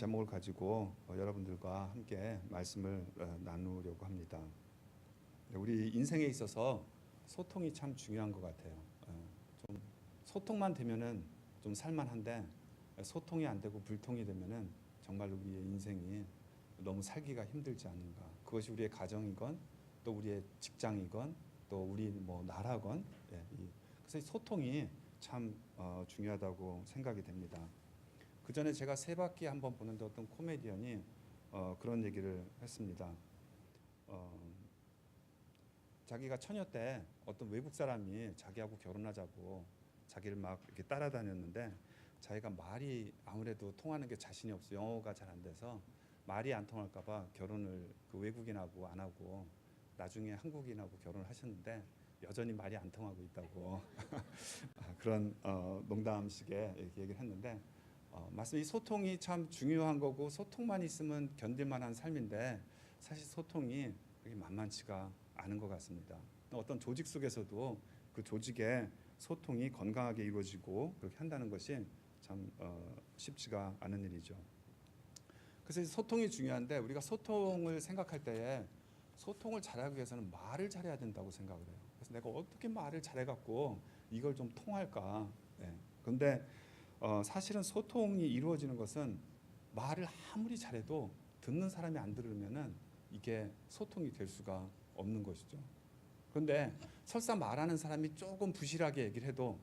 제목을 가지고 어, 여러분들과 함께 말씀을 어, 나누려고 합니다. 네, 우리 인생에 있어서 소통이 참 중요한 것 같아요. 어, 좀 소통만 되면은 좀 살만한데 소통이 안 되고 불통이 되면은 정말 우리의 인생이 너무 살기가 힘들지 않는가. 그것이 우리의 가정이건 또 우리의 직장이건 또 우리 뭐 나라건 예, 이, 그래서 이 소통이 참 어, 중요하다고 생각이 됩니다. 그 전에 제가 세 바퀴 한 번 보는데 어떤 코미디언이 어, 그런 얘기를 했습니다. 어, 자기가 처녀 때 어떤 외국 사람이 자기하고 결혼하자고 자기를 막 이렇게 따라다녔는데 자기가 말이 아무래도 통하는 게 자신이 없어 영어가 잘 안 돼서 말이 안 통할까봐 결혼을 그 외국인하고 안 하고 나중에 한국인하고 결혼을 하셨는데 여전히 말이 안 통하고 있다고 아, 그런 어, 농담식의 얘기를 했는데 어, 말씀 이 소통이 참 중요한 거고 소통만 있으면 견딜만한 삶인데 사실 소통이 만만치가 않은 것 같습니다. 어떤 조직 속에서도 그 조직의 소통이 건강하게 이루어지고 그렇게 한다는 것이 참 어, 쉽지가 않은 일이죠. 그래서 이 소통이 중요한데 우리가 소통을 생각할 때에 소통을 잘하기 위해서는 말을 잘해야 된다고 생각을 해요. 그래서 내가 어떻게 말을 잘해갖고 이걸 좀 통할까? 네. 근데 어, 사실은 소통이 이루어지는 것은 말을 아무리 잘해도 듣는 사람이 안 들으면은 이게 소통이 될 수가 없는 것이죠. 그런데 설사 말하는 사람이 조금 부실하게 얘기를 해도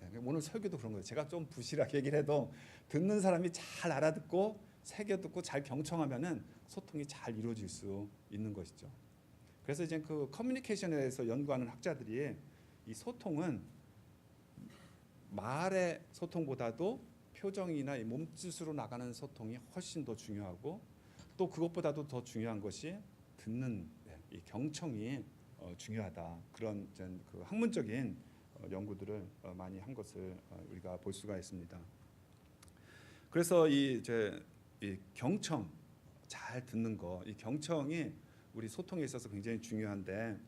네, 오늘 설교도 그런 거예요. 제가 좀 부실하게 얘기를 해도 듣는 사람이 잘 알아듣고 새겨 듣고 잘 경청하면은 소통이 잘 이루어질 수 있는 것이죠. 그래서 이제 그 커뮤니케이션에 대해서 연구하는 학자들이 이 소통은 말의 소통보다도 표정이나 이 몸짓으로 나가는 소통이 훨씬 더 중요하고 또 그것보다도 더 중요한 것이 듣는 네, 이 경청이 어, 중요하다 그런 그 학문적인 어, 연구들을 어, 많이 한 것을 어, 우리가 볼 수가 있습니다. 그래서 이 이제 이 경청 잘 듣는 거, 이 경청이 우리 소통에 있어서 굉장히 중요한데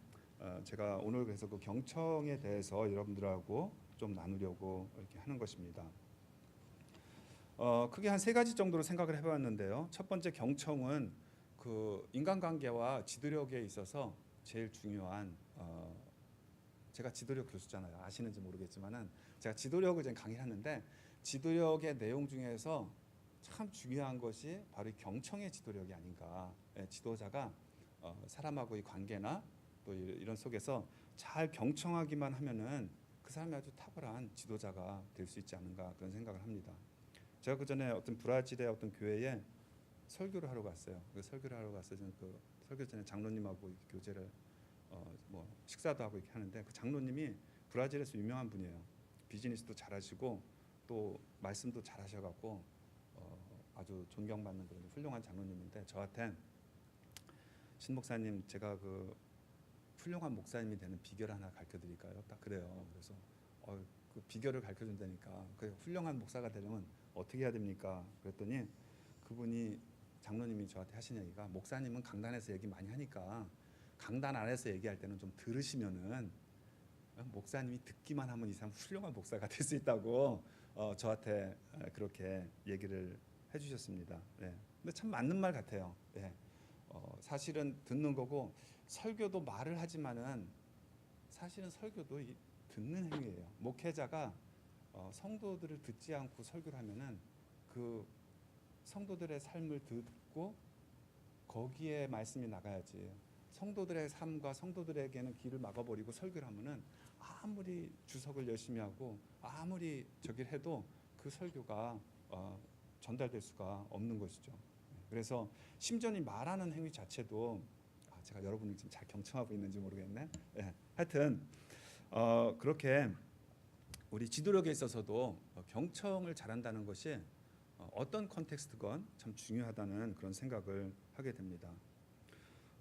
어, 제가 오늘 그래서 그 경청에 대해서 여러분들하고 좀 나누려고 이렇게 하는 것입니다. 어, 크게 한 세 가지 정도로 생각을 해봤는데요. 첫 번째 경청은 그 인간관계와 지도력에 있어서 제일 중요한 어, 제가 지도력 교수잖아요. 아시는지 모르겠지만은 제가 지도력을 지금 강의하는데 지도력의 내용 중에서 참 중요한 것이 바로 이 경청의 지도력이 아닌가. 예, 지도자가 어, 사람하고의 관계나 또 이- 이런 속에서 잘 경청하기만 하면은 그 사람이 아주 탁월한 지도자가 될 수 있지 않은가 그런 생각을 합니다. 제가 그 전에 어떤 브라질의 어떤 교회에 설교를 하러 갔어요. 그 설교를 하러 갔어요. 저는 그 설교 전에 장로님하고 교제를 어, 뭐 식사도 하고 이렇게 하는데 그 장로님이 브라질에서 유명한 분이에요. 비즈니스도 잘하시고 또 말씀도 잘하셔갖고 어, 아주 존경받는 그런 훌륭한 장로님인데 저한테 신 목사님 제가 그 훌륭한 목사님이 되는 비결 하나 가르쳐 드릴까요? 딱 그래요. 그래서 어, 그 비결을 가르쳐 준다니까. 그 훌륭한 목사가 되려면 어떻게 해야 됩니까? 그랬더니 그분이 장로님이 저한테 하신 얘기가 목사님은 강단에서 얘기 많이 하니까 강단 안에서 얘기할 때는 좀 들으시면은 어, 목사님이 듣기만 하면 이 사람 훌륭한 목사가 될 수 있다고 어, 저한테 어, 그렇게 얘기를 해주셨습니다. 네. 근데 참 맞는 말 같아요. 네. 어, 사실은 듣는 거고 설교도 말을 하지만은 사실은 설교도 이 듣는 행위예요. 목회자가 어, 성도들을 듣지 않고 설교를 하면은 그 성도들의 삶을 듣고 거기에 말씀이 나가야지. 성도들의 삶과 성도들에게는 길을 막아버리고 설교를 하면은 아무리 주석을 열심히 하고 아무리 저기를 해도 그 설교가 어, 전달될 수가 없는 것이죠. 그래서 심지어 이 말하는 행위 자체도 아, 제가 여러분이 지금 잘 경청하고 있는지 모르겠네. 예, 하여튼 어, 그렇게 우리 지도력에 있어서도 어, 경청을 잘한다는 것이 어, 어떤 컨텍스트건 참 중요하다는 그런 생각을 하게 됩니다.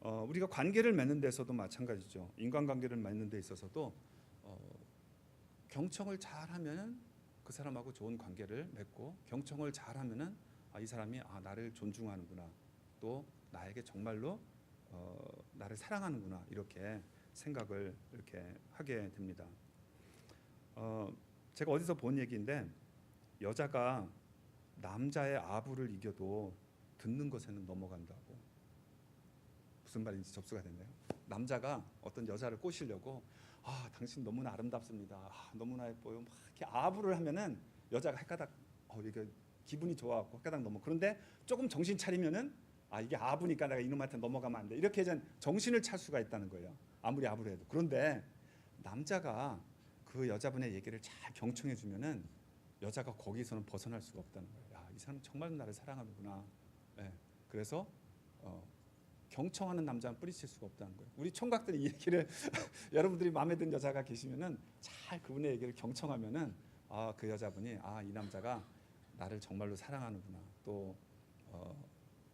어, 우리가 관계를 맺는 데서도 마찬가지죠. 인간관계를 맺는 데 있어서도 어, 경청을 잘하면은 그 사람하고 좋은 관계를 맺고 경청을 잘하면은 아, 이 사람이 아, 나를 존중하는구나. 또 나에게 정말로 어, 나를 사랑하는구나. 이렇게 생각을 이렇게 하게 됩니다. 어, 제가 어디서 본 얘기인데 여자가 남자의 아부를 이겨도 듣는 것에는 넘어간다고. 무슨 말인지 접수가 됐네요. 남자가 어떤 여자를 꼬시려고 아 당신 너무나 아름답습니다. 아, 너무나 예뻐요. 막 이렇게 아부를 하면은 여자가 헷가닥 어 이게 기분이 좋아갖고 헷가닥 넘어. 그런데 조금 정신 차리면은 아 이게 아부니까 내가 이놈한테 넘어가면 안 돼. 이렇게 이제 정신을 찰 수가 있다는 거예요. 아무리 아부를 해도. 그런데 남자가 그 여자분의 얘기를 잘 경청해 주면은 여자가 거기서는 벗어날 수가 없다는 거예요. 야, 이 사람 정말 나를 사랑하는구나. 예. 그래서 어, 경청하는 남자는 뿌리칠 수가 없다는 거예요. 우리 총각들이 이 얘기를 여러분들이 마음에 든 여자가 계시면은 잘 그분의 얘기를 경청하면은 아그 여자분이 아 이 남자가 나를 정말로 사랑하는구나. 또 어,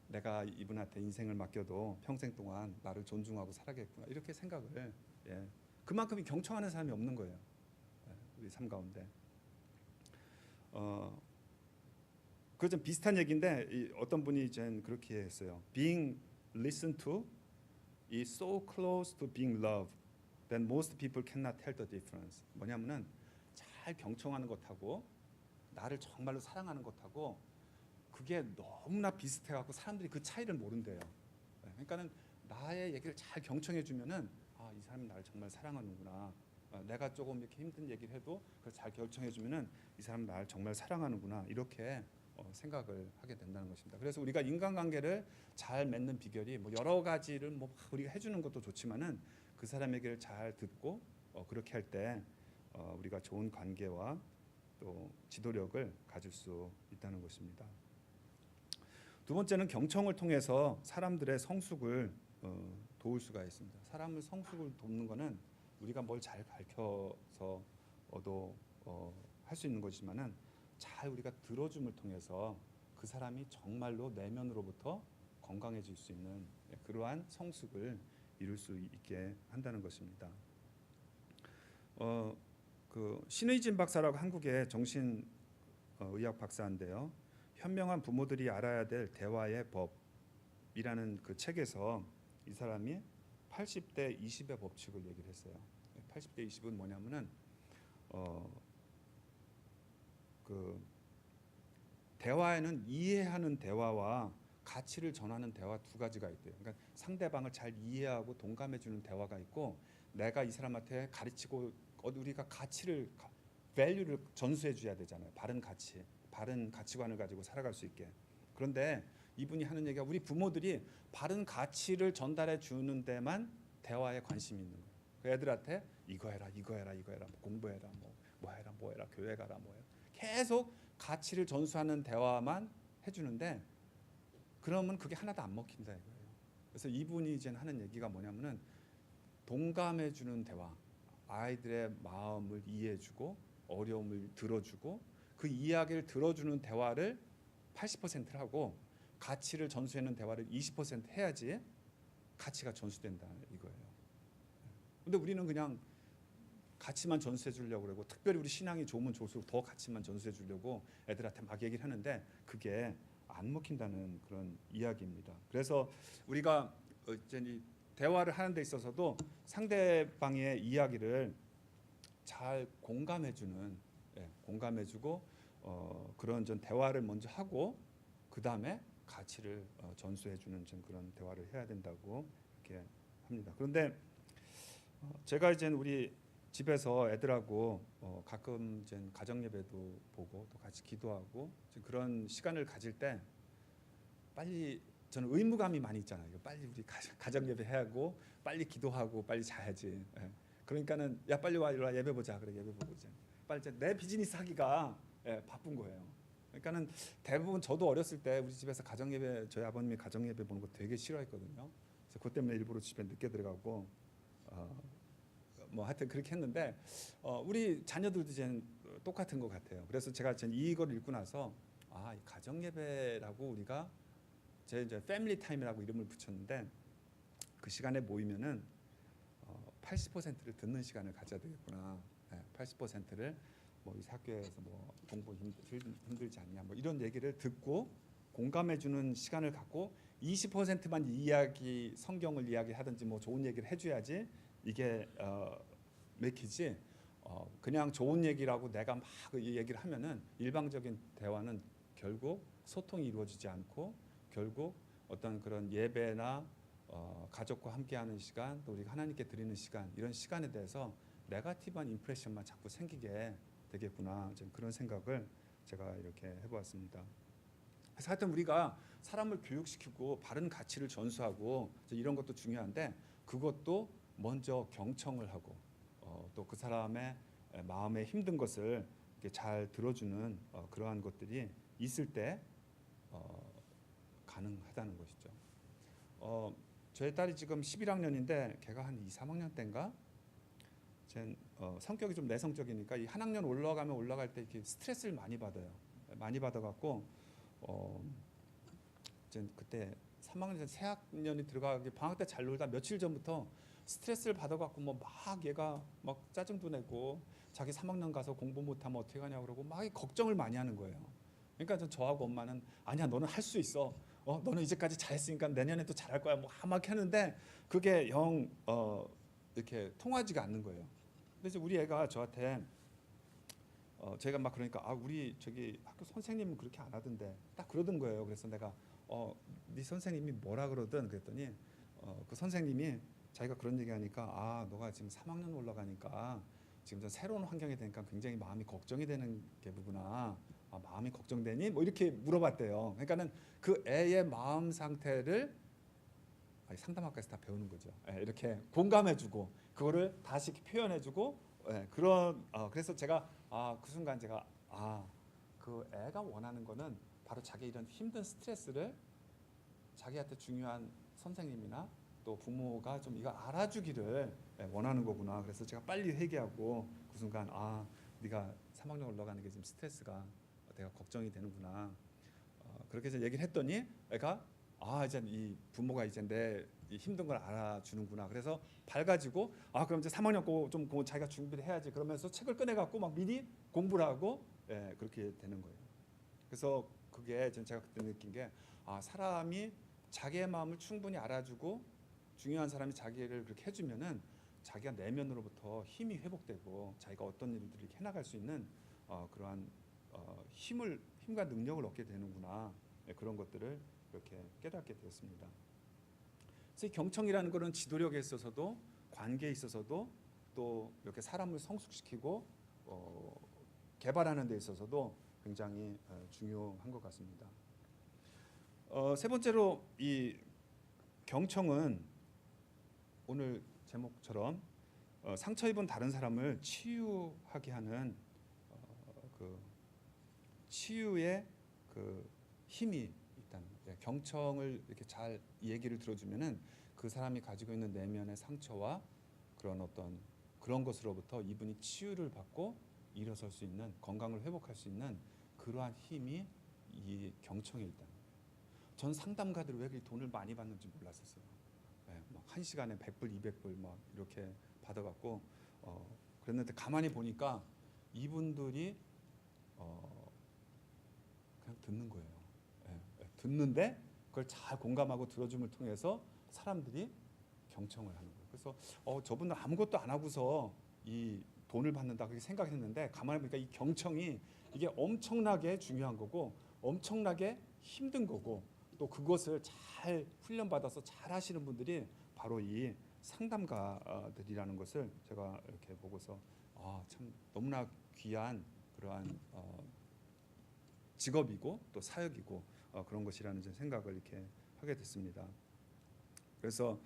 내가 이분한테 인생을 맡겨도 평생 동안 나를 존중하고 살아겠구나 이렇게 생각을 예. 그만큼 경청하는 사람이 없는 거예요. 예, 우리 삶 가운데. 어, 그좀 비슷한 얘기인데 이 어떤 분이 이제 그렇게 했어요. Being listened to is so close to being loved that most people cannot tell the difference. 뭐냐면은 잘 경청하는 것하고 나를 정말로 사랑하는 것하고 그게 너무나 비슷해갖고 사람들이 그 차이를 모른대요. 네, 그러니까는 나의 얘기를 잘 경청해 주면은 아 이 사람이 나를 정말 사랑하는구나. 어, 내가 조금 이렇게 힘든 얘기를 해도 그걸 잘 경청해 주면은 이 사람 나를 정말 사랑하는구나 이렇게 어, 생각을 하게 된다는 것입니다. 그래서 우리가 인간관계를 잘 맺는 비결이 뭐 여러 가지를 뭐막 우리가 해주는 것도 좋지만은 그 사람에게를 잘 듣고 어, 그렇게 할때 어, 우리가 좋은 관계와 또 지도력을 가질 수 있다는 것입니다. 두 번째는 경청을 통해서 사람들의 성숙을 어, 도울 수가 있습니다. 사람을 성숙을 돕는 것은 우리가 뭘잘 얻어 어, 할수 있는 것이지만은 잘 우리가 들어줌을 통해서 그 사람이 정말로 내면으로부터 건강해질 수 있는 예, 그러한 성숙을 이룰 수 있게 한다는 것입니다. 어, 그 신의진 박사라고 한국의 정신 어, 의학 박사인데요. 현명한 부모들이 알아야 될 대화의 법이라는 그 책에서 이 사람이 80대 20의 법칙을 얘기를 했어요. 80대 20은 뭐냐면은 어, 그 대화에는 이해하는 대화와 가치를 전하는 대화 두 가지가 있대요. 그러니까 상대방을 잘 이해하고 동감해 주는 대화가 있고 내가 이 사람한테 가르치고 어, 우리가 가치를 밸류를 전수해 줘야 되잖아요. 바른 가치, 바른 가치관을 가지고 살아갈 수 있게. 그런데 이분이 하는 얘기가 우리 부모들이 바른 가치를 전달해 주는 데만 대화에 관심이 있는 거예요. 그 애들한테 이거 해라, 이거 해라, 이거 해라, 뭐 공부해라, 뭐, 뭐 해라, 뭐 해라, 교회 가라, 뭐 해라. 계속 가치를 전수하는 대화만 해주는데 그러면 그게 하나도 안 먹힌다 이거예요. 그래서 이분이 이제 하는 얘기가 뭐냐면은 동감해주는 대화, 아이들의 마음을 이해해주고 어려움을 들어주고 그 이야기를 들어주는 대화를 80%를 하고 가치를 전수하는 대화를 20% 해야지 가치가 전수된다 이거예요. 근데 우리는 그냥 가치만 전수해 주려고 그러고 특별히 우리 신앙이 좋으면 좋을수록 더 가치만 전수해 주려고 애들한테 막 얘기를 하는데 그게 안 먹힌다는 그런 이야기입니다. 그래서 우리가 이제 이 대화를 하는 데 있어서도 상대방의 이야기를 잘 공감해 주는 예, 공감해 주고 어, 그런 전 대화를 먼저 하고 그 다음에 가치를 어, 전수해 주는 좀 그런 대화를 해야 된다고 이렇게 합니다. 그런데 어, 제가 이제 우리 집에서 애들하고 어, 가끔 이제 가정 예배도 보고 또 같이 기도하고 그런 시간을 가질 때 빨리 저는 의무감이 많이 있잖아요. 빨리 우리 가정 예배 하고 빨리 기도하고 빨리 자야지. 예. 그러니까는 야 빨리 와 이리 와 예배 보자 그래 예배 보고 이제 빨리 이제 내 비즈니스 하기가 예, 바쁜 거예요. 그러니까는 대부분 저도 어렸을 때 우리 집에서 가정 예배 저희 아버님이 가정 예배 보는 거 되게 싫어했거든요. 그래서 그것 때문에 일부러 집에 늦게 들어가고 어, 뭐 하여튼 그렇게 했는데 어, 우리 자녀들도 이제 똑같은 것 같아요. 그래서 제가 이제 이걸 읽고 나서 아, 이 가정 예배라고 우리가 제 이제 패밀리 타임이라고 이름을 붙였는데 그 시간에 모이면은 어, 80%를 듣는 시간을 가져야 되겠구나. 네, 80%를 뭐이 학교에서 뭐 공부 힘들, 힘들지 않냐 뭐 이런 얘기를 듣고 공감해 주는 시간을 갖고 20%만 이야기 성경을 이야기하든지 뭐 좋은 얘기를 해줘야지 이게 어, 맥히지. 어, 그냥 좋은 얘기라고 내가 막 이 얘기를 하면은 일방적인 대화는 결국 소통이 이루어지지 않고 결국 어떤 그런 예배나 어, 가족과 함께하는 시간 또 우리가 하나님께 드리는 시간 이런 시간에 대해서 네가티브한 임프레션만 자꾸 생기게 되겠구나 좀 그런 생각을 제가 이렇게 해보았습니다. 그래서 하여튼 우리가 사람을 교육시키고 바른 가치를 전수하고 이런 것도 중요한데 그것도 먼저 경청을 하고 어, 또그 사람의 에, 마음에 힘든 것을 잘 들어주는 어, 그러한 것들이 있을 때 어, 가능하다는 것이죠. 어, 저희 딸이 지금 11학년인데 걔가 한 2, 3학년 때인가 제 어, 성격이 좀 내성적이니까 이 한 학년 올라가면 올라갈 때 이렇게 스트레스를 많이 받아요. 많이 받아갖고 어, 이제 그때 3학년 새 학년이 들어가기 방학 때 잘 놀다 며칠 전부터 스트레스를 받아갖고 뭐 막 얘가 막 짜증도 내고 자기 3학년 가서 공부 못하면 어떻게 하냐 그러고 막이 걱정을 많이 하는 거예요. 그러니까 저- 저하고 엄마는 아니야 너는 할 수 있어. 어 너는 이제까지 잘했으니까 내년에 또 잘할 거야. 뭐막 하는데 그게 영 어, 이렇게 통하지가 않는 거예요. 그래서 우리 애가 저한테 어 제가 막 그러니까 아 우리 저기 학교 선생님은 그렇게 안 하던데 딱 그러던 거예요. 그래서 내가 어네 선생님이 뭐라 그러든 그랬더니 어 그 선생님이 자기가 그런 얘기하니까 아 너가 지금 3학년 올라가니까 지금 저 새로운 환경이 되니까 굉장히 마음이 걱정이 되는 게구나. 아 마음이 걱정되니 뭐 이렇게 물어봤대요. 그러니까는 그 애의 마음 상태를 아니, 상담학과에서 다 배우는 거죠. 예, 이렇게 공감해주고 그거를 다시 표현해주고 예, 그런 어, 그래서 제가 아 그 순간 제가 아 그 애가 원하는 거는 바로 자기 이런 힘든 스트레스를 자기한테 중요한 선생님이나 또 부모가 좀 이거 알아주기를 예, 원하는 거구나. 그래서 제가 빨리 회개하고 그 순간 아 네가 3학년 올라가는 게 지금 스트레스가 내가 걱정이 되는구나. 어, 그렇게 해서 얘기를 했더니 애가 아 이제 이 부모가 이제 내이 힘든 걸 알아주는구나. 그래서 밝아지고 아 그럼 이제 3학년 거좀 그 자기가 준비를 해야지. 그러면서 책을 꺼내 갖고 막 미리 공부를 하고 예, 그렇게 되는 거예요. 그래서 그게 전 제가 그때 느낀 게 아 사람이 자기의 마음을 충분히 알아주고 중요한 사람이 자기를 그렇게 해주면은 자기가 내면으로부터 힘이 회복되고 자기가 어떤 일들을 해나갈 수 있는 어, 그러한 어, 힘을 힘과 능력을 얻게 되는구나 예, 그런 것들을 이렇게 깨닫게 되었습니다. 그래서 이 경청이라는 것은 지도력에 있어서도 관계에 있어서도 또 이렇게 사람을 성숙시키고 어, 개발하는 데 있어서도 굉장히 어, 중요한 것 같습니다. 어, 세 번째로 이 경청은 오늘 제목처럼 어, 상처 입은 다른 사람을 치유하게 하는 어, 그 치유의 그 힘이. 경청을 이렇게 잘 얘기를 들어주면은 그 사람이 가지고 있는 내면의 상처와 그런 어떤 그런 것으로부터 이분이 치유를 받고 일어설 수 있는 건강을 회복할 수 있는 그러한 힘이 이 있다는 거예요. 전 상담가들이 왜 이렇게 돈을 많이 받는지 몰랐었어요. 네, 막한 시간에 100불, 200불 막 이렇게 받아갖고 어, 그랬는데 가만히 보니까 이분들이 어, 그냥 듣는 거예요. 듣는데 그걸 잘 공감하고 들어줌을 통해서 사람들이 경청을 하는 거예요. 그래서 어, 저분은 아무것도 안 하고서 이 돈을 받는다 그렇게 생각했는데 가만히 보니까 이 경청이 이게 엄청나게 중요한 거고 엄청나게 힘든 거고 또 그것을 잘 훈련받아서 잘 하시는 분들이 바로 이 상담가들이라는 것을 제가 이렇게 보고서 아, 참 너무나 귀한 그러한 어, 직업이고 또 사역이고 어, 그런 것이라는 제 생각을 이렇게 하게 됐습니다. 그래서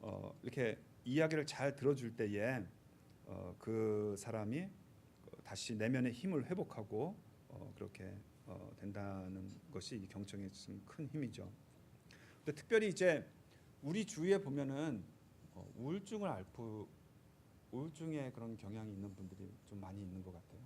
어, 이렇게 이야기를 잘 들어줄 때에 어, 그 사람이 어, 다시 내면의 힘을 회복하고 어, 그렇게 어, 된다는 것이 이 경청의 좀큰 힘이죠. 근데 특별히 이제 우리 주위에 보면은 어, 우울증을 앓고 우울증에 그런 경향이 있는 분들이 좀 많이 있는 것 같아요.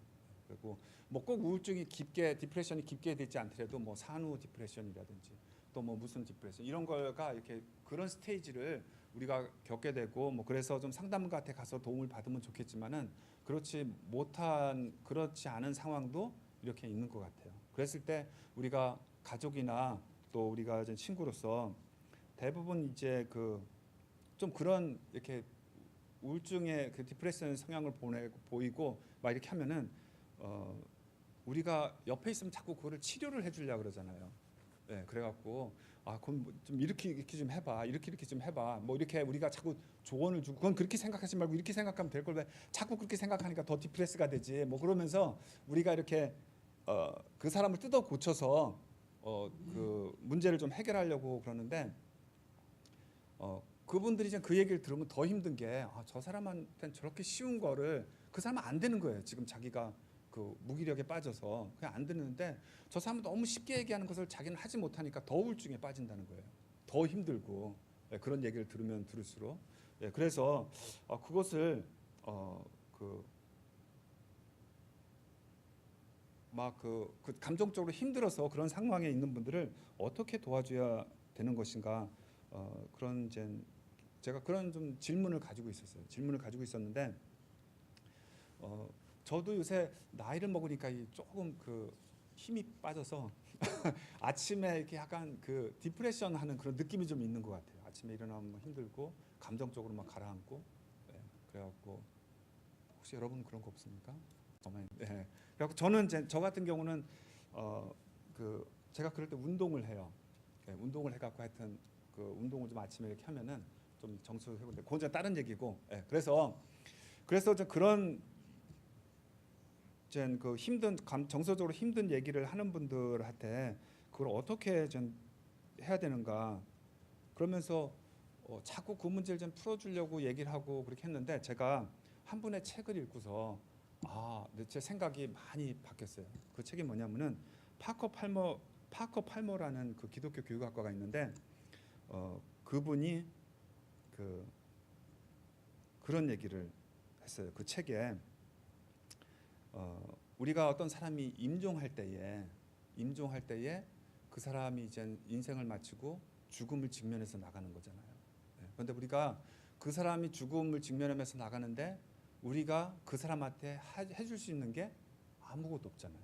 그리고 뭐 꼭 우울증이 깊게 디프레션이 깊게 되지 않더라도 뭐 산후 디프레션이라든지 또 뭐 무슨 디프레션 이런 거가 이렇게 그런 스테이지를 우리가 겪게 되고 뭐 그래서 좀 상담가한테 가서 도움을 받으면 좋겠지만은 그렇지 못한 그렇지 않은 상황도 이렇게 있는 것 같아요. 그랬을 때 우리가 가족이나 또 우리가 친구로서 대부분 이제 그 좀 그런 이렇게 우울증의 그 디프레션 성향을 보내 보이고 막 이렇게 하면은 어 우리가 옆에 있으면 자꾸 그거를 치료를 해주려 그러잖아요. 네, 그래갖고 아 그럼 뭐 좀 이렇게 이렇게 좀 해봐, 이렇게 이렇게 좀 해봐. 뭐 이렇게 우리가 자꾸 조언을 주고 그건 그렇게 생각하지 말고 이렇게 생각하면 될 걸 왜 자꾸 그렇게 생각하니까 더 디프레스가 되지. 뭐 그러면서 우리가 이렇게 어, 그 사람을 뜯어 고쳐서 어, 그 문제를 좀 해결하려고 그러는데 어, 그분들이 이제 그 얘기를 들으면 더 힘든 게 아, 저 사람한테는 저렇게 쉬운 거를 그 사람은 안 되는 거예요. 지금 자기가 그 무기력에 빠져서 그냥 안 되는데 저 사람은 너무 쉽게 얘기하는 것을 자기는 하지 못하니까 더 우울증에 빠진다는 거예요. 더 힘들고 예, 그런 얘기를 들으면 들을수록 예, 그래서 어, 그것을 어, 그 막그 그 감정적으로 힘들어서 그런 상황에 있는 분들을 어떻게 도와줘야 되는 것인가 어, 그런 이제 제가 그런 좀 질문을 가지고 있었어요. 질문을 가지고 있었는데 어, 저도 요새 나이를 먹으니까 이 조금 그 힘이 빠져서 아침에 이렇게 약간 그 디프레션 하는 그런 느낌이 좀 있는 것 같아요. 아침에 일어나면 뭐 힘들고 감정적으로 막 가라앉고 네, 그래갖고 혹시 여러분 그런 거 없습니까? 정말 네. 그래갖고 저는 이제 저 같은 경우는 어 그 제가 그럴 때 운동을 해요. 네, 운동을 해갖고 하여튼 그 운동을 좀 아침에 이렇게 하면은 좀 정수 회복돼. 그건 좀 다른 얘기고. 예, 그래서 그래서 좀 그런 이제 그 힘든 감, 정서적으로 힘든 얘기를 하는 분들한테 그걸 어떻게 좀 해야 되는가 그러면서 어, 자꾸 그 문제를 좀 풀어주려고 얘기를 하고 그렇게 했는데 제가 한 분의 책을 읽고서 아, 근데 제 생각이 많이 바뀌었어요. 그 책이 뭐냐면은 파커 팔머 파커 팔머라는 그 기독교 교육학과가 있는데 어, 그분이 그 그런 얘기를 했어요. 그 책에 어, 우리가 어떤 사람이 임종할 때에 임종할 때에 그 사람이 이제 인생을 마치고 죽음을 직면해서 나가는 거잖아요. 예, 그런데 우리가 그 사람이 죽음을 직면하면서 나가는데 우리가 그 사람한테 하- 해줄 수 있는 게 아무것도 없잖아요.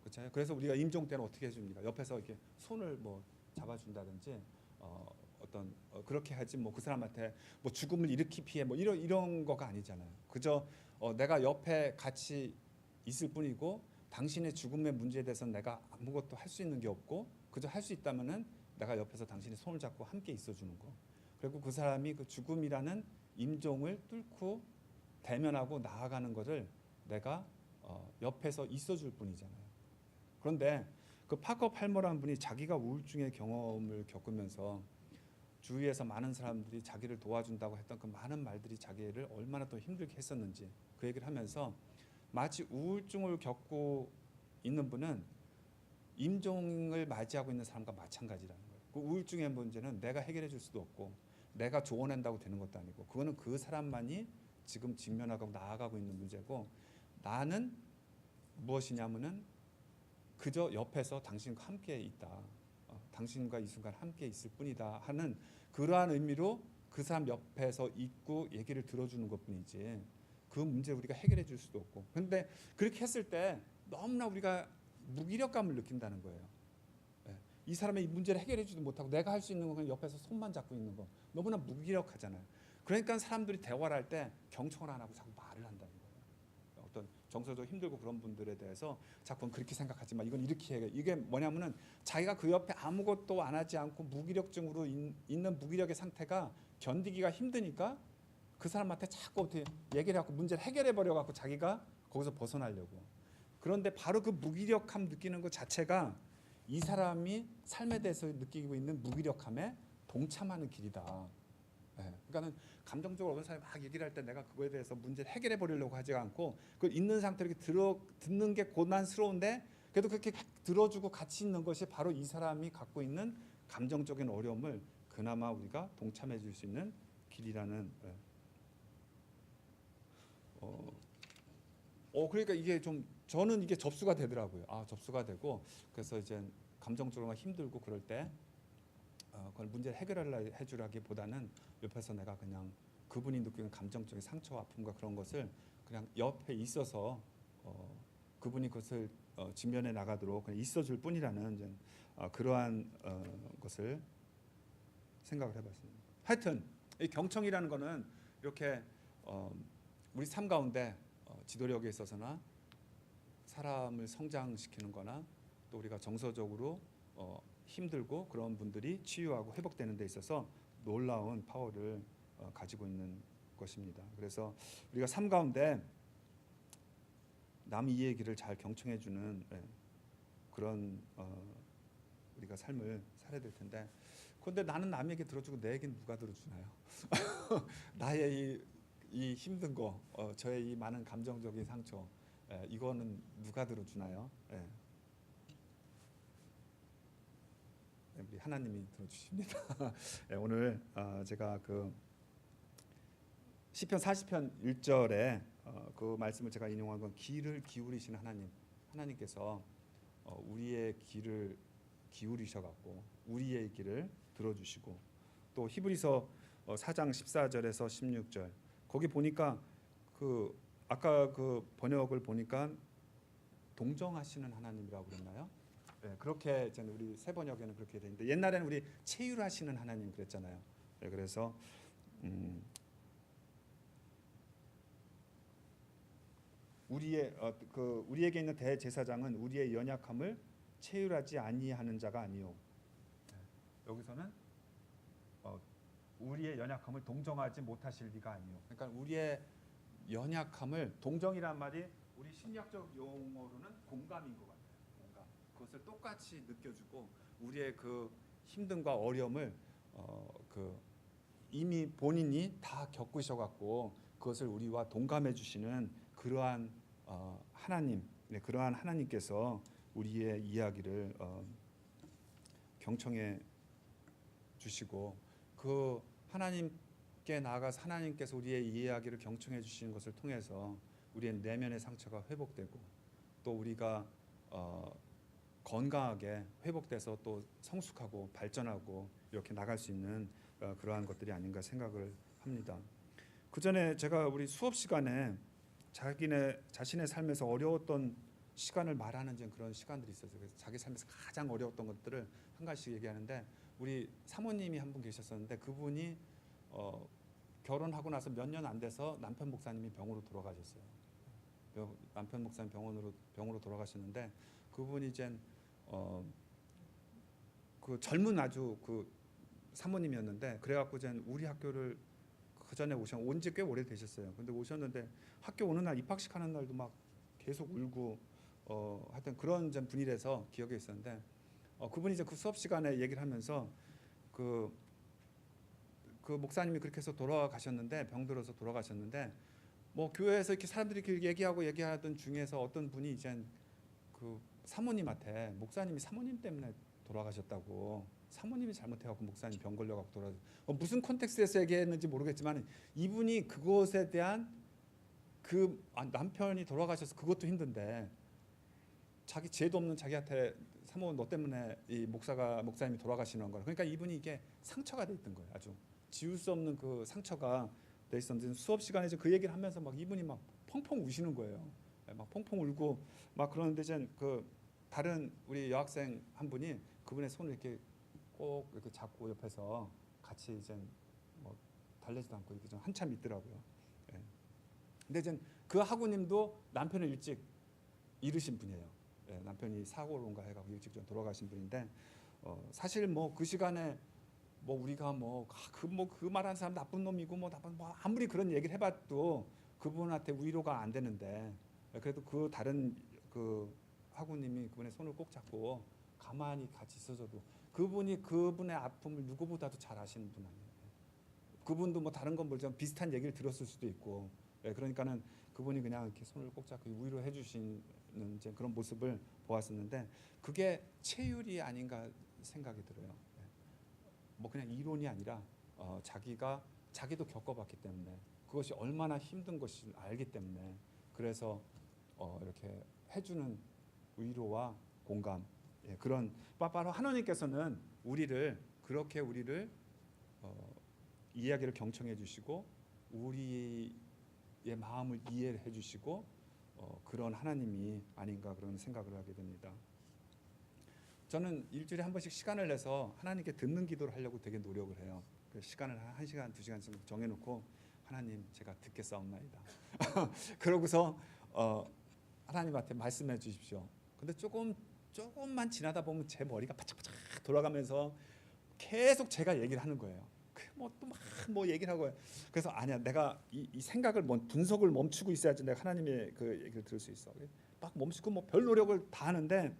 그렇죠? 그래서 우리가 임종 때는 어떻게 해줍니까? 옆에서 이렇게 손을 뭐 잡아준다든지 어, 어떤 어, 그렇게 하지 뭐 그 사람한테 뭐 죽음을 일으키 피해 뭐 이런 이런 거가 아니잖아요. 그저 어, 내가 옆에 같이 있을 뿐이고 당신의 죽음의 문제에 대해서는 내가 아무것도 할 수 있는 게 없고 그저 할 수 있다면은 내가 옆에서 당신의 손을 잡고 함께 있어주는 거. 그리고 그 사람이 그 죽음이라는 임종을 뚫고 대면하고 나아가는 것을 내가 어, 옆에서 있어줄 뿐이잖아요. 그런데 그 파커 팔머라는 분이 자기가 우울증의 경험을 겪으면서 주위에서 많은 사람들이 자기를 도와준다고 했던 그 많은 말들이 자기를 얼마나 또 힘들게 했었는지 그 얘기를 하면서 마치 우울증을 겪고 있는 분은 임종을 맞이하고 있는 사람과 마찬가지라는 거예요. 그 우울증의 문제는 내가 해결해 줄 수도 없고 내가 조언한다고 되는 것도 아니고 그거는 그 사람만이 지금 직면하고 나아가고 있는 문제고 나는 무엇이냐면은 그저 옆에서 당신과 함께 있다. 어, 당신과 이 순간 함께 있을 뿐이다 하는 그러한 의미로 그 사람 옆에서 있고 얘기를 들어주는 것뿐이지 그 문제 우리가 해결해 줄 수도 없고 근데 그렇게 했을 때 너무나 우리가 무기력감을 느낀다는 거예요. 예. 이 사람의 이 문제를 해결해 주지도 못하고 내가 할 수 있는 건 그냥 옆에서 손만 잡고 있는 거 너무나 무기력하잖아요. 그러니까 사람들이 대화를 할 때 경청을 안 하고 자꾸 말을. 어떤 정서적으로 힘들고 그런 분들에 대해서 자꾸 그렇게 생각하지 마. 이건 이렇게 해. 이게 뭐냐면은 자기가 그 옆에 아무것도 안 하지 않고 무기력증으로 인- 있는 무기력의 상태가 견디기가 힘드니까 그 사람한테 자꾸 어떻게 얘기를 하고 문제를 해결해 버려 갖고 자기가 거기서 벗어나려고. 그런데 바로 그 무기력함 느끼는 것 자체가 이 사람이 삶에 대해서 느끼고 있는 무기력함에 동참하는 길이다. 예, 그러니까는 감정적으로 어떤 사람이 막 얘기를 할 때 내가 그거에 대해서 문제를 해결해 버리려고 하지 않고 그걸 있는 상태로 이렇게 들어 듣는 게 고난스러운데 그래도 그렇게 들어주고 같이 있는 것이 바로 이 사람이 갖고 있는 감정적인 어려움을 그나마 우리가 동참해 줄 수 있는 길이라는 예. 어, 어 그러니까 이게 좀 저는 이게 접수가 되더라고요. 아 접수가 되고 그래서 이제 감정적으로 힘들고 그럴 때 어, 그걸 문제를 해결하려 해주라기보다는 옆에서 내가 그냥 그분이 느끼는 감정적인 상처, 아픔과 그런 것을 그냥 옆에 있어서 어, 그분이 그것을 어, 직면해 나가도록 그냥 있어줄 뿐이라는 이제, 어, 그러한 어, 것을 생각을 해봤습니다. 하여튼 이 경청이라는 거는 이렇게 어, 우리 삶 가운데 어, 지도력에 있어서나 사람을 성장시키는 거나 또 우리가 정서적으로 어, 힘들고 그런 분들이 치유하고 회복되는 데 있어서 놀라운 파워를 어, 가지고 있는 것입니다. 그래서 우리가 삶 가운데 남 이의 길을 잘 경청해 주는 예, 그런 어, 우리가 삶을 살아야 될 텐데 그런데 나는 남에게 들어주고 내 얘기는 누가 들어주나요? 나의 이, 이 힘든 거, 어, 저의 이 많은 감정적인 상처, 예, 이거는 누가 들어주나요? 예. 네, 우리 하나님이 들어주십니다. 예, 오늘 어, 제가 그 시편 40편 1절에 어, 그 말씀을 제가 인용한 건 귀를 기울이시는 하나님, 하나님께서 어, 우리의 귀를 기울이셔 갖고 우리의 길을 들어주시고 또 히브리서 어, 4장 14절에서 16절 거기 보니까 그 아까 그 번역을 보니까 동정하시는 하나님이라고 그랬나요? 네, 그렇게 이제 우리 새 번역에는 그렇게 되는데 옛날에는 우리 체휼하시는 하나님 그랬잖아요. 네, 그래서 음, 우리의 어, 그 우리에게 있는 대제사장은 우리의 연약함을 체휼하지 아니하는 자가 아니요. 네, 여기서는 어, 우리의 연약함을 동정하지 못하실 리가 아니요. 그러니까 우리의 연약함을 동정이란 말이 우리 심리학적 용어로는 공감인 것 같아요. 그것을 똑같이 느껴주고 우리의 그 힘듦과 어려움을 어, 그 이미 본인이 다 겪으셔 갖고 그것을 우리와 동감해 주시는 그러한 어, 하나님, 네, 그러한 하나님께서 우리의 이야기를 어, 경청해 주시고 그 하나님께 나아가서 하나님께서 우리의 이야기를 경청해 주시는 것을 통해서 우리의 내면의 상처가 회복되고 또 우리가 어, 건강하게 회복돼서 또 성숙하고 발전하고 이렇게 나갈 수 있는 어, 그러한 것들이 아닌가 생각을 합니다. 그 전에 제가 우리 수업 시간에 자기네 자신의 삶에서 어려웠던 시간을 말하는 좀 그런 시간들이 있었어요. 그래서 자기 삶에서 가장 어려웠던 것들을 한 가지씩 얘기하는데 우리 사모님이 한 분 계셨었는데 그분이 어, 결혼하고 나서 몇 년 안 돼서 남편 목사님이 병으로 돌아가셨어요. 병- 남편 목사님 병원으로 병으로 돌아가셨는데 그분이 이제 어, 그 젊은 아주 그 사모님이었는데 그래갖고 이제 우리 학교를 그 전에 오셨 온지 꽤 오래 되셨어요. 근데 오셨는데 학교 오는 날 입학식 하는 날도 막 계속 울고 어 하여튼 그런 좀 분이라서 기억에 있었는데 어 그분이 이제 그 수업 시간에 얘기를 하면서 그, 그 목사님이 그렇게 해서 돌아가셨는데 병들어서 돌아가셨는데 뭐 교회에서 이렇게 사람들이 이렇게 얘기하고 얘기하던 중에서 어떤 분이 이제 그 사모님한테 목사님이 사모님 때문에 돌아가셨다고 사모님이 잘못해갖고 목사님 병 걸려갖고 돌아 어, 무슨 컨텍스트에서 얘기했는지 모르겠지만 이분이 그것에 대한 그 아, 남편이 돌아가셔서 그것도 힘든데 자기 죄도 없는 자기한테 사모 너 때문에 이 목사가 목사님이 돌아가시는 거예요. 그러니까 이분이 이게 상처가 돼 있던 거예요. 아주 지울 수 없는 그 상처가 돼 있었는데 수업 시간에 그 얘기를 하면서 막 이분이 막 펑펑 우시는 거예요. 예, 막 펑펑 울고 막 그러는데 이제 그 다른 우리 여학생 한 분이 그분의 손을 이렇게 꼭 이렇게 잡고 옆에서 같이 이제 뭐 달래지도 않고 이렇게 좀 한참 있더라고요. 예. 근데 이제 그 학우님도 남편을 일찍 잃으신 분이에요. 예, 남편이 사고로인가 해가지고 일찍 좀 돌아가신 분인데 어, 사실 뭐 그 시간에 뭐 우리가 뭐그 뭐 그 말하는 사람 나쁜 놈이고 뭐 나쁜 뭐 아무리 그런 얘기를 해봐도 그분한테 위로가 안 되는데 예, 그래도 그 다른 그 학우님이 그분의 손을 꼭 잡고 가만히 같이 있어줘도 그분이 그분의 아픔을 누구보다도 잘 아시는 분 아니에요. 그분도 뭐 다른 건 모르지만 비슷한 얘기를 들었을 수도 있고 예, 그러니까는 그분이 그냥 이렇게 손을 꼭 잡고 위로해 주시는 이제 그런 모습을 보았었는데 그게 체율이 아닌가 생각이 들어요. 예. 뭐 그냥 이론이 아니라 어, 자기가 자기도 겪어봤기 때문에 그것이 얼마나 힘든 것을 알기 때문에 그래서 어, 이렇게 해주는 위로와 공감 예, 그런 바- 바로 하나님께서는 우리를 그렇게 우리를 어, 이야기를 경청해 주시고 우리의 마음을 이해해 주시고 어, 그런 하나님이 아닌가 그런 생각을 하게 됩니다. 저는 일주일에 한 번씩 시간을 내서 하나님께 듣는 기도를 하려고 되게 노력을 해요. 그 시간을 한 1시간, 2시간쯤 정해놓고 하나님 제가 듣겠사옵나이다. 그러고서 어, 하나님한테 말씀해 주십시오. 근데 조금 조금만 지나다 보면 제 머리가 바짝바짝 돌아가면서 계속 제가 얘기를 하는 거예요. 그 뭐또 막뭐 얘기를 하고 그래서 아니야 내가 이, 이 생각을 뭐 분석을 멈추고 있어야지 내가 하나님의 그 얘기를 들을 수 있어. 막 멈추고 뭐 별 노력을 다 하는데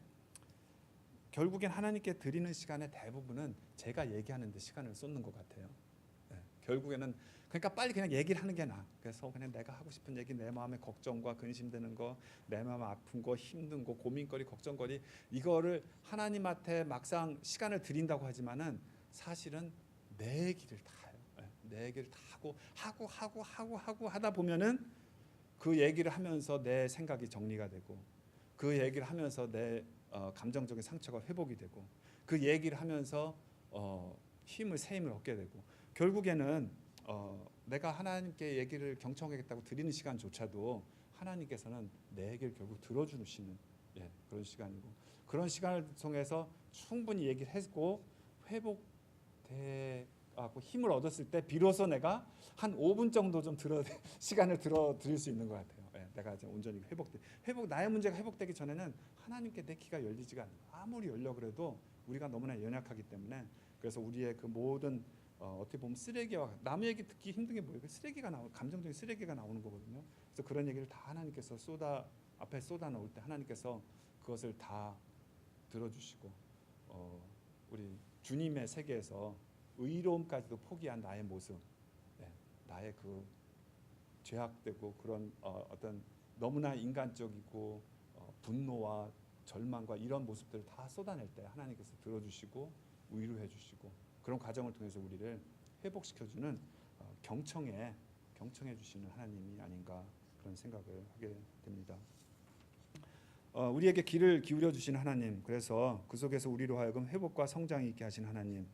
결국엔 하나님께 드리는 시간의 대부분은 제가 얘기하는데 시간을 쏟는 것 같아요. 예, 결국에는 그러니까 빨리 그냥 얘기를 하는 게 나아. 그래서 그냥 내가 하고 싶은 얘기, 내 마음의 걱정과 근심되는 거, 내 마음 아픈 거, 힘든 거, 고민거리, 걱정거리 이거를 하나님한테 막상 시간을 드린다고 하지만은 사실은 내 얘기를 다 해요. 예, 내 얘기를 다 하고 하고 하고 하고 하고 하다 보면은 그 얘기를 하면서 내 생각이 정리가 되고 그 얘기를 하면서 내 어, 감정적인 상처가 회복이 되고 그 얘기를 하면서 어, 힘을 새 힘을 얻게 되고 결국에는 어, 내가 하나님께 얘기를 경청하겠다고 드리는 시간조차도 하나님께서는 내 얘기를 결국 들어주시는 예, 그런 시간이고 그런 시간을 통해서 충분히 얘기를 했고 회복돼 갖고 힘을 얻었을 때 비로소 내가 한 5분 정도 좀 들어 시간을 들어 드릴 수 있는 것 같아요. 예, 내가 이제 온전히 회복돼 회복 나의 문제가 회복되기 전에는 하나님께 내 귀가 열리지가 않아요. 아무리 열려 그래도 우리가 너무나 연약하기 때문에 그래서 우리의 그 모든 어, 어떻게 보면 쓰레기와 남의 얘기 듣기 힘든 게 뭐예요? 그 쓰레기가 나오 감정적인 쓰레기가 나오는 거거든요. 그래서 그런 얘기를 다 하나님께서 쏟아 앞에 쏟아 놓을 때 하나님께서 그것을 다 들어주시고 어, 우리 주님의 세계에서 의로움까지도 포기한 나의 모습, 예, 나의 그 죄악되고 그런 어, 어떤 너무나 인간적이고 어, 분노와 절망과 이런 모습들을 다 쏟아낼 때 하나님께서 들어주시고 위로해 주시고 그런 과정을 통해서 우리를 회복시켜주는 어, 경청에 경청해 주시는 하나님이 아닌가 그런 생각을 하게 됩니다. 어, 우리에게 귀를 기울여 주신 하나님, 그래서 그 속에서 우리로 하여금 회복과 성장이 있게 하신 하나님,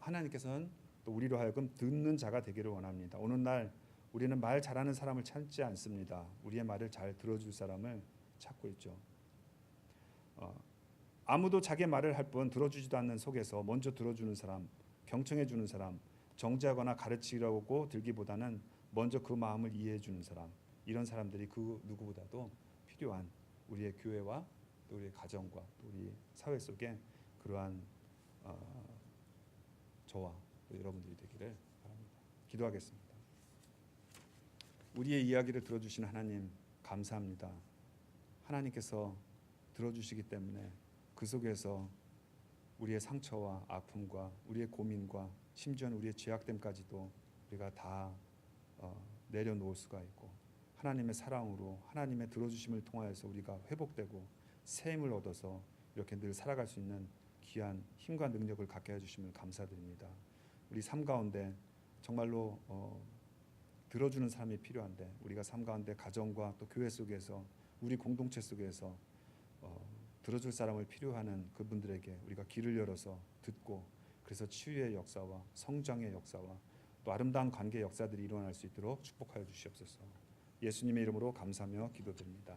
하나님께서는 또 우리로 하여금 듣는 자가 되기를 원합니다. 오는 날 우리는 말 잘하는 사람을 찾지 않습니다. 우리의 말을 잘 들어줄 사람을 찾고 있죠. 어, 아무도 자기 말을 할 뿐 들어주지도 않는 속에서 먼저 들어주는 사람, 경청해 주는 사람, 정죄하거나 가르치려고 들기보다는 먼저 그 마음을 이해해 주는 사람, 이런 사람들이 그 누구보다도 필요한 우리의 교회와 또 우리의 가정과 또 우리 사회 속에 그러한 어, 저와 또 여러분들이 되기를 바랍니다. 기도하겠습니다. 우리의 이야기를 들어주신 하나님 감사합니다. 하나님께서 들어주시기 때문에 그 속에서 우리의 상처와 아픔과 우리의 고민과 심지어는 우리의 죄악됨까지도 우리가 다 어, 내려놓을 수가 있고 하나님의 사랑으로 하나님의 들어주심을 통하여서 우리가 회복되고 새 힘을 얻어서 이렇게 늘 살아갈 수 있는 귀한 힘과 능력을 갖게 해주심을 감사드립니다. 우리 삶 가운데 정말로 어, 들어주는 사람이 필요한데 우리가 삶 가운데 가정과 또 교회 속에서 우리 공동체 속에서 어, 들어줄 사람을 필요하는 그분들에게 우리가 귀를 열어서 듣고 그래서 치유의 역사와 성장의 역사와 또 아름다운 관계 역사들이 일어날 수 있도록 축복하여 주시옵소서. 예수님의 이름으로 감사하며 기도드립니다.